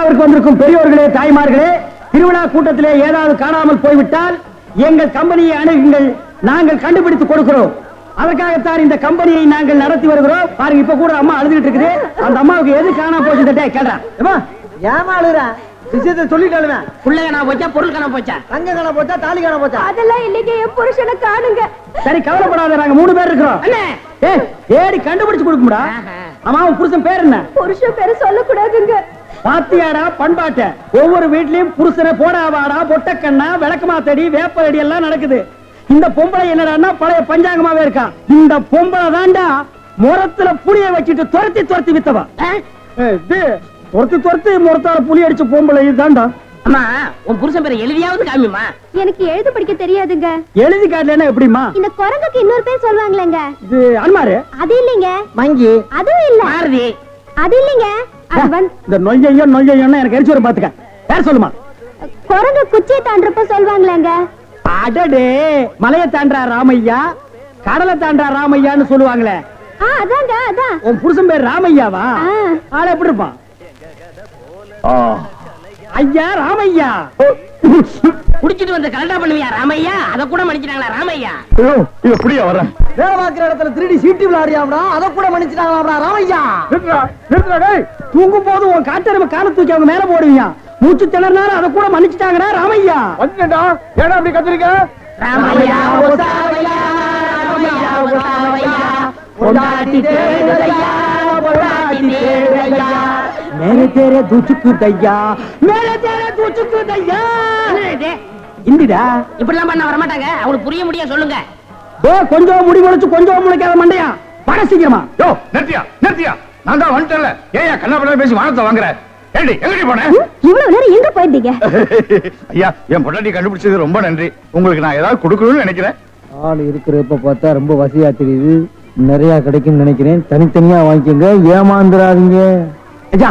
அவருக்கு வந்திருக்கும் பெரியோர்களே தாய்மார்களே திருவிழா கூட்டத்திலே ஏதாவது காணாமல் போய்விட்டால் எங்கள் கம்பெனியை அணுகுங்கள் நாங்கள் கண்டுபிடித்து கொடுக்கிறோம். அதற்காகத்தான் இந்த கம்பெனியை நாங்கள் நடத்தி வருகிறோம். பாருங்க இப்ப கூட அம்மா அழுதுகிட்டு இருக்குது. அந்த அம்மாவுக்கு எது காணாம போச்சு ஏமா அழுகுற? விஷயத்தை சொல்லிட்டாலுமே புள்ள காணா போச்சா பொருள் காணா போச்சா? தங்க காண போச்சா தாலி காண போச்சா? அதெல்லாம் இல்லைங்க என் புருஷனை காணுங்க. சரி கவலைப்படாத நாங்க மூணு பேர் இருக்கிறோம். ஏடி கண்டுபிடிச்சு கொடுக்கும்டா. அம்மா உன் புருஷன் பேர் என்ன? புருஷன் பேரு சொல்லக்கூடாதுங்க. பாத்தியாடா பண்பாட்ட. ஒவ்வொரு வீட்லயும் புருஷனை போடாவாடா பொட்டக்கண்ணா விளக்கமாத்தடி வேப்படி எல்லாம் நடக்குது. இந்த பொம்பளை என்னடான்னா பழைய பஞ்சாங்கமாவே இருக்கா. இந்த பொம்பளை தாண்டா முரத்துல புளிய வச்சுட்டு துரத்தி துரத்தி வித்தவா. துரத்தி துரத்தி முரத்தால புளி அடிச்ச பொம்பளை இதுதான்டா. அம்மா உன் புருஷன் பேரை எழுதியாவது காமிமா எனக்கு எழுத படிக்க தெரியாதுங்க. எழுதி காட்டலன்னா எப்படிமா இந்த குரங்குக்கு இன்னொரு பேர் சொல்லுவாங்களேங்க. இது அன்மாரு? அது இல்லைங்க. மங்கி. அதுவும் இல்ல. மாருதி. அது இல்லைங்க. இந்த நொய்யையோ நொய்யையோன்னு எனக்கு எரிச்சு வரும் பாத்துக்க. பேர் சொல்லுமா? குரங்கு குச்சியை தாண்டறப்ப சொல்லுவாங்களேங்க அடடே மலையை தாண்டா ராமையா? கடலை தாண்டா ராமையான்னு சொல்லுவாங்களே. ஆ அதாங்க அதான். உன் புருஷன் பேர் ராமையாவா? ஆ. ஆள எப்படி இருப்பான்? ஐயா ராமையா. குடிச்சிட்டு வந்து கலண்டா பண்ணுவியா ராமையா? அத கூட மன்னிச்சிட்டாங்களா ராமையா? எப்படியா வர வேலை பார்க்கிற இடத்துல திருடி சீட்டு விளையாடியாம்டா அதை கூட மன்னிச்சிட்டாங்களாம்டா ராமையா? தூங்கும் போது உன் காட்டெருமை கால தூக்கி அவங்க மேல போடுவீங்க மூச்சு திணறினாலும் அதை கூட மன்னிச்சுட்டாங்கடா ராமையா? வந்துட்டா. ஏடா அப்படி கத்திரிக்க? ராமையா ஒசாவையா ராமையா ஒசாவையா மேலே தேரே தூச்சுக்கு தையா மேலே தேரே தூச்சுக்கு தையா என்ன இது? இந்திடா. இப்படிலாம் பண்ண வர மாட்டாங்க அவங்களுக்கு புரிய முடிய சொல்லுங்க. டே கொஞ்சம் முடி முளைச்சு கொஞ்சம் முளைக்காத மண்டையா? பட சீக்கிரமா. யோ நிறுத்தியா நிறுத்தியா. நான் தான் வந்துட்டேன்ல ஏயா கண்ணா பேசி வானத்தை வாங்குற? ஏடி எங்கடி போன? இவ்வளவு நேரம் எங்க போயிருந்தீங்க? ஐயா என் பொண்டாட்டி கண்டுபிடிச்சது ரொம்ப நன்றி. உங்களுக்கு நான் ஏதாவது கொடுக்கணும்னு நினைக்கிறேன். ஆள் இருக்கிறப்ப பார்த்தா ரொம்ப வசதியா தெரியுது. நிறைய கிடைக்கும் நினைக்கிறேன். தனித்தனியா வாங்கிக்கோங்க. ஏமாந்துடாதீங்க ஐயா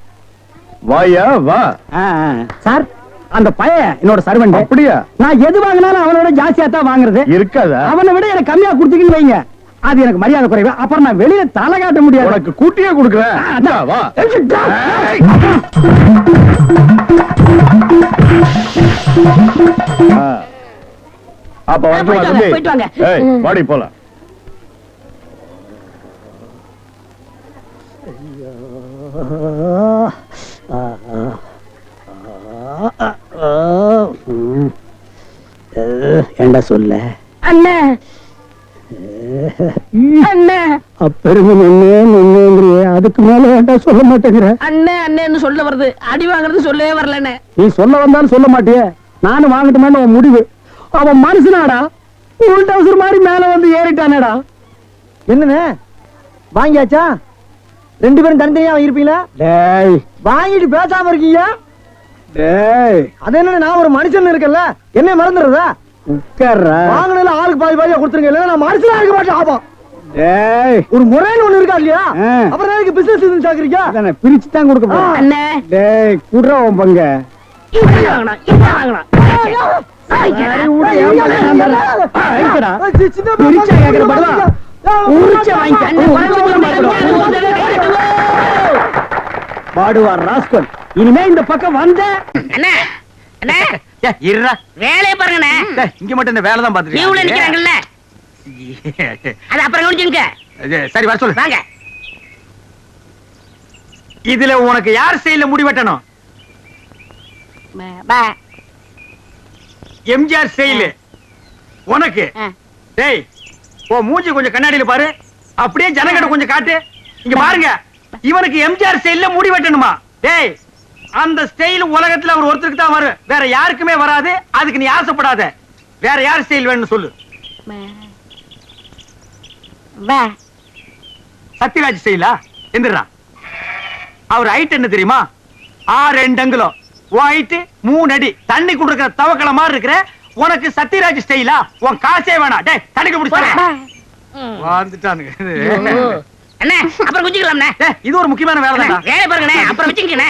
வாயா வா. சார் அந்த பையன் என்னோட சர்வெண்ட் அப்படியா? நான் எது வாங்கினாலும் அவனோட ஜாஸ்தியா தான் வாங்குறது. இருக்காதா? அவனை விட எனக்கு கம்மியா கொடுத்தீங்கன்னு வைங்க. அது எனக்கு மரியாதை குறைவு. அப்புறம் நான் வெளியில தலை காட்ட முடியாது. உனக்கு கூட்டியே கொடுக்குறேன். அப்ப வந்து வாடி போலாம். ஏண்டா சொல்ல? அண்ணே. அதுக்கு மேல ஏண்டா சொல்ல மாட்டேங்கிற? அண்ணே அண்ணேன்னு சொல்ல வருது. அடி வாங்குறது சொல்லவே வரலண்ணே. நீ சொல்ல வந்தாலும் சொல்ல மாட்டியே. நானும் வாங்கட்டுமான்னு முடிவு. அவன் மனுஷனாடா. உள் டவுசர் மாதிரி மேல வந்து ஏறிட்டானேடா. என்னண்ணே? வாங்கியாச்சா? ரெண்டு பேரும் தனித்தனியா இருப்பீங்களா? டேய். வாங்கிட்டு பேசாம இருக்கீங்க? டேய். அது என்ன நான் ஒரு மனுஷன் இருக்கேன்ல? என்ன மறந்துடுறதா? வாங்கினதுல ஆளுக்கு பாதி பாதியா கொடுத்துருங்க இல்ல நான் மனுஷனா இருக்க மாட்டேன் ஆபம் டேய். ஒரு முறைன்னு ஒண்ணு இருக்கா இல்லையா. அப்புறம் எனக்கு பிசினஸ் இருந்து சாக்குறீங்க? அதானே பிரிச்சு தான் கொடுக்க போறேன். அண்ணே. டேய் குடுறா உன் பங்க. பிரிச்சா கேக்குற படுவா. உரிச்ச. அண்ணே குறைச்சு கூட மாட்டேன். பாடுவார் ராஸ்கல். இனிமே இந்த பக்கம் வந்த அண்ணே அண்ணே. இருடா. வேலையை பாருங்கண்ணே இங்க மட்டும் இந்த வேலை தான் லீவ்ல நிக்கிறாங்கல்ல. அது அப்புறம் கவனிச்சுங்க சரி வர சொல்லு. வாங்க. இதுல உனக்கு யார் செயல முடிவெட்டணும் எம்ஜிஆர் செயலு. உனக்கு. டேய் ஓ மூஞ்சி கொஞ்சம் கண்ணாடியில பாரு. அப்படியே ஜனங்கட கொஞ்சம் காட்டு. இங்க பாருங்க. இவனுக்கு எம்ஜிஆர் ஸ்டைல்ல முடி வெட்டணுமா? டேய் அந்த ஸ்டைல் உலகத்துல அவர் ஒருத்தருக்கு தான் வரும். வேற யாருக்குமே வராது. அதுக்கு நீ ஆசைப்படாத. வேற யார் ஸ்டைல் வேணும்னு சொல்லு. வே. சத்யராஜ் ஸ்டைலா எந்திரா அவர் ஹைட் என்ன தெரியுமா? ஆறு ரெண்டு அங்குலம் ஹைட் மூணு அடி. தண்ணி குடுக்கிற தவக்கல மாதிரி இருக்கிற உனக்கு சத்யராஜ் ஸ்டைலா உன் காசே வேணாம். டேய் தடுக்க பிடிச்ச வந்துட்டானுங்க அண்ணே அப்புறம் குச்சிக்கலாம்ண்ணே. டேய், இது ஒரு முக்கியமான வேலை தான்டா. வேலை பாருங்கண்ணே அப்புறம் வச்சுக்கண்ணே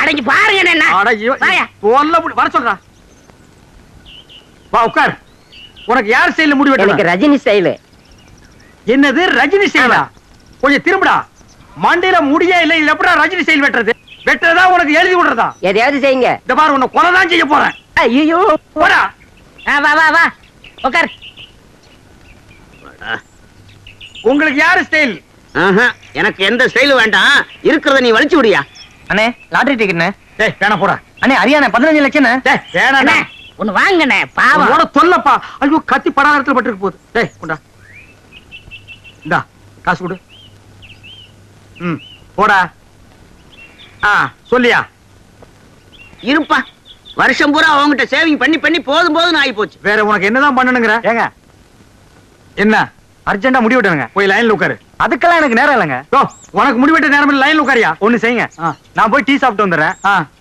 அடங்கி பாருங்க என்ன வர சொல்றா. வா உட்கார். உனக்கு யார் ஸ்டைல முடி வெட்டணும் ரஜினி ஸ்டைலு என்னது ரஜினி ஸ்டைலா கொஞ்சம் திரும்புடா. மண்டையில முடியே இல்ல இதுல எப்படா ரஜினி ஸ்டைல் வெட்டுறது? வெட்டுறதா உனக்கு எழுதி விடுறதா? எதையாவது செய்யுங்க. இந்த பாரு உன்னை கொலை தான் செய்ய போறேன். ஐயோ போடா. வா வா வா. உட்கார். உங்களுக்கு யாரு ஸ்டைல் எனக்கு எந்த ஸ்டைலும் வேண்டாம். இருக்கிறத நீ வலிச்சு விடியா. அண்ணே லாட்டரி டிக்கெட்ண்ணே டேய் வேணா போடா. அண்ணே அரியாண்ணே பதினஞ்சு லட்சம் டேய் வேணாடா அண்ணே ஒண்ணு வாங்கண்ணே பாவம். உன்னோட தொல்லப்பா. ஐயோ கத்தி படாத இடத்துல பட்டிருக்கு போகுது. டேய் கொண்டா. இந்தா காசு கொடு. ம் போடா. ஆ சொல்லியா? இருப்பா. வருஷம் பூரா அவங்ககிட்ட சேவிங் பண்ணி பண்ணி போதும் போதும் ஆகி போச்சு வேற உனக்கு என்னதான் பண்ணணுங்கிற? ஏங்க. என்ன? அர்ஜென்டா முடி வெட்டணுங்க. போய் லைன்ல உட்காரு. அதுக்கெல்லாம் எனக்கு நேரம் இல்லைங்க. ஓ உனக்கு முடி வெட்ட நேரம் லைன்ல உட்காரியா? ஒண்ணு செய்யுங்க. நான் போய் டீ சாப்பிட்டு வந்துடுறேன்.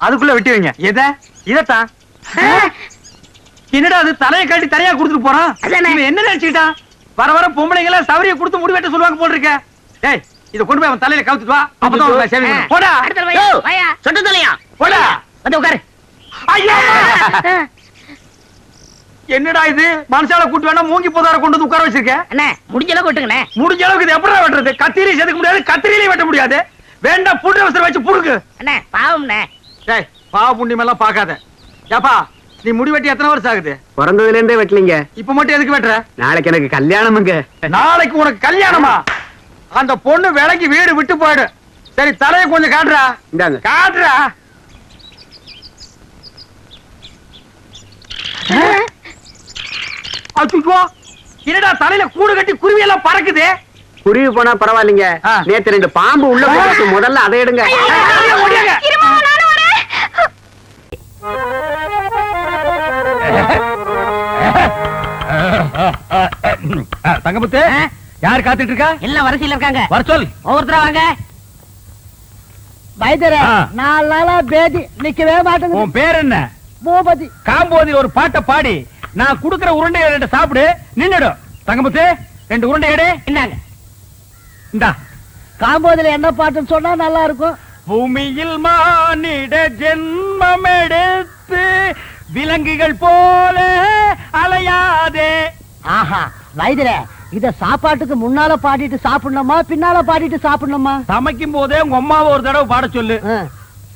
அதுக்குள்ள வெட்டி வைங்க. எதை? இதத்தான். என்னடா அது தலையை கட்டி தரையா கொடுத்துட்டு போறான் என்ன? நினைச்சுக்கிட்டான் வர வர பொம்பளைங்க எல்லாம் சவரிய கொடுத்து முடி வெட்ட சொல்லுவாங்க போல் இருக்க டேய் இத கொண்டு போய் அவன் தலையில கவுத்துட்டு வா. அப்பதான் saving பண்ணும். போடா. சொட்ட தலையா? போடா. வந்து உட்காரு. ஐயா. என்னடா இது? மனுஷால கூட்டு வேணா மூங்கி போதார கொண்டு வந்து உட்கார வச்சிருக்க அண்ணே முடிஞ்ச அளவுக்கு விட்டுங்கண்ணே. முடிஞ்ச அளவுக்கு இது எப்படா வெட்டுறது? கத்திரி செதுக்க முடியாது கத்திரியிலே வெட்ட முடியாது. வேண்டாம் புண்ணு அவசரம் வச்சு புடுங்க. அண்ணே பாவம்ண்ணே. டேய் பாவ புண்ணியம் எல்லாம் பார்க்காத. ஏப்பா நீ முடி வெட்டி எத்தனை வருஷம் ஆகுது? பிறந்ததுல இருந்தே வெட்டலீங்க. இப்ப மட்டும் எதுக்கு வெட்டுற? நாளைக்கு எனக்கு கல்யாணமுங்க. நாளைக்கு உனக்கு கல்யாணமா? அந்த பொண்ணு விலைக்கு வீடு விட்டு போயிடு. சரி தலையை கொஞ்சம் காட்டுறா. காட்டுறா. அச்சுச்சோ என்னடா தலையில கூடு கட்டி குருவி எல்லாம் பறக்குது? குருவி போனா பரவாயில்லைங்க. நேத்து ரெண்டு பாம்பு உள்ள போட்டு முதல்ல அதை எடுங்க. தங்கமுத்து யார் காத்துட்டு இருக்கா? எல்லாம் வரிசையில இருக்காங்க. வர சொல் ஒவ்வொருத்தரா வாங்க. வைத்தியரே. நாலு நாளா பேதி நிக்கவே மாட்டேங்குது. உன் பேர் என்ன? பூபதி. காம்போதில் ஒரு பாட்டை பாடி. நான் குடுக்கிற உருண்டையை ரெண்டு சாப்பிடு நின்னுடும் தங்கமுத்து ரெண்டு உருண்டை எடு. இந்தாங்க. இந்தா. காம்போதில என்ன பாட்டுன்னு சொன்னா நல்லா இருக்கும் பூமியில் மானிட ஜென்மம் எடுத்து விலங்குகள் போல அலையாதே. ஆஹா வைத்தியரே இத சாப்பாட்டுக்கு முன்னால பாடிட்டு சாப்பிடணுமா பின்னால பாடிட்டு சாப்பிடணுமா? சமைக்கும் போதே உங்க அம்மாவை ஒரு தடவை பாட சொல்லு.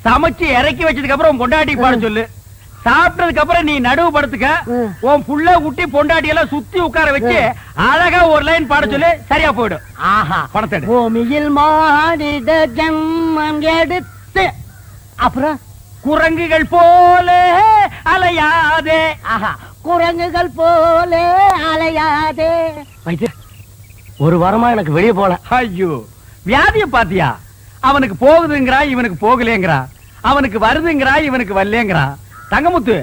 சமைச்சு இறக்கி வச்சதுக்கு அப்புறம் பொண்டாட்டி பாட சொல்லு. சாப்பிட்டதுக்கு அப்புறம் நீ நடுவு படுத்துக்க. உன் புள்ள குட்டி பொண்டாட்டி எல்லாம் சுத்தி உட்கார வச்சு அழகா ஒரு லைன் பாட சொல்லு சரியா போயிடும். ஆஹா. பணத்தை எடு. பூமியில் மானிட ஜன்மம் எடுத்து அப்புறம்? குரங்குகள் போல அலையாதே. ஆஹா. குரங்குகள் போல அலையாதே. ஒரு வாரமா எனக்கு வெளியே போல. ஐயோ வியாதிய பாத்தியா? அவனுக்கு போகுதுங்கிறா இவனுக்கு போகலேங்கிறா அவனுக்கு வருதுங்கிறா இவனுக்கு வரலேங்கிறா தங்கமுத்து?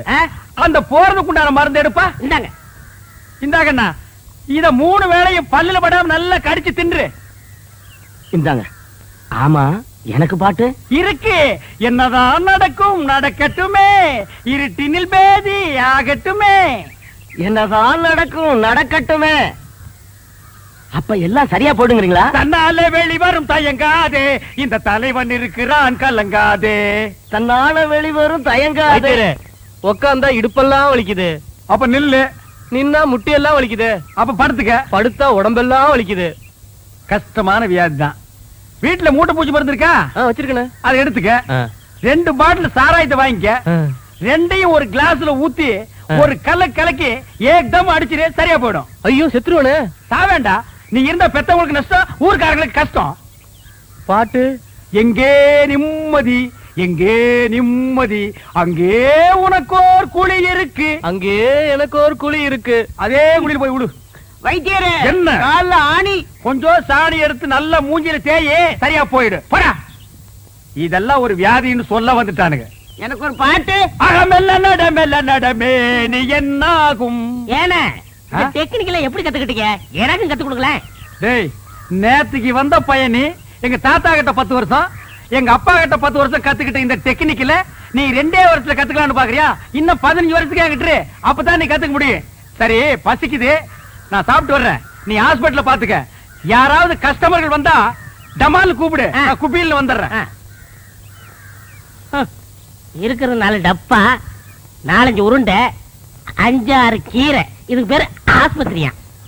அந்த போறதுக்குண்டான மருந்து எடுப்பா. இந்தாங்க. இந்தாங்கண்ணா இத மூணு வேளையும் பல்லுல படாம நல்லா கடிச்சு தின்று. இந்தாங்க. ஆமா எனக்கு பாட்டு? இருக்கு. என்னதான் நடக்கும் நடக்கட்டுமே. இருட்டினில் பேதி ஆகட்டுமே. என்னதான் நடக்கும் நடக்கட்டுமே. அப்ப எல்லாம் சரியா போடுங்கிறீங்களா தன்னாலே வெளிவரும் தயங்காதே. இந்த தலைவன் இருக்கிறான் கலங்காதே. தன்னால வெளிவரும் தயங்காது. உக்காந்தா இடுப்பெல்லாம் வலிக்குது. அப்ப நில்லு. நின்னா முட்டியெல்லாம் வலிக்குது. அப்ப படுத்துக்க. படுத்தா உடம்பெல்லாம் வலிக்குது. கஷ்டமான வியாதி தான் வீட்டுல மூட்டை பூச்சி மருந்து இருக்கா? வச்சிருக்கேன். அதை எடுத்துக்க. ரெண்டு பாட்டில் சாராயத்தை வாங்கிக்க. ரெண்டையும் ஒரு கிளாஸ்ல ஊத்தி ஒரு கல்ல கலக்கி ஏக்தம் அடிச்சிரு சரியா போயிடும். ஐயோ செத்துருவனே. சாவேண்டா. நீ இருந்த பெத்தவங்களுக்கு நஷ்டம் ஊர்க்காரங்களுக்கு கஷ்டம். பாட்டு எங்கே நிம்மதி எங்கே நிம்மதி அங்கே உனக்கோர் குழி இருக்கு. அங்கே எனக்கு ஒரு குழி இருக்கு. அதே குழியில் போய் விடு வைத்தியரே என்ன? கால்ல ஆணி. கொஞ்சம் சாணி எடுத்து நல்ல மூஞ்சில தேயே சரியா போயிடு. போடா. இதெல்லாம் ஒரு வியாதின்னு சொல்ல வந்துட்டானுங்க. எனக்கு ஒரு பாட்டு. அகமெல்ல நடமெல்ல நடமே நீ என்னாகும்? ஏன? டெக்னிக்கல எப்படி கத்துக்கிட்டீங்க? எனக்கும் கத்து கொடுக்கல. டேய் நேத்துக்கு வந்த பையனி எங்க தாத்தா கிட்ட பத்து வருஷம் எங்க அப்பா கிட்ட பத்து வருஷம் கத்துக்கிட்ட இந்த டெக்னிக்கல நீ ரெண்டே வருஷத்துல கத்துக்கலாம்னு பாக்குறியா? இன்னும் பதினஞ்சு வருஷத்துக்கு என்கிட்ட. அப்பதான் நீ கத்துக்க முடியும். சரி பசிக்குது. நான் சாப்பிட்டு வர்றேன். நீ ஹாஸ்பிடல்ல பாத்துக்க. யாராவது கஸ்டமர்கள் வந்தா டமால் கூப்பிடு. நான் குபியில் வந்துடுறேன். இருக்கிற நாலு டப்பா நாலஞ்சு உருண்டை அஞ்சாறு கீரை. இதுக்கு பேர் ஆஸ்பத்திரியா?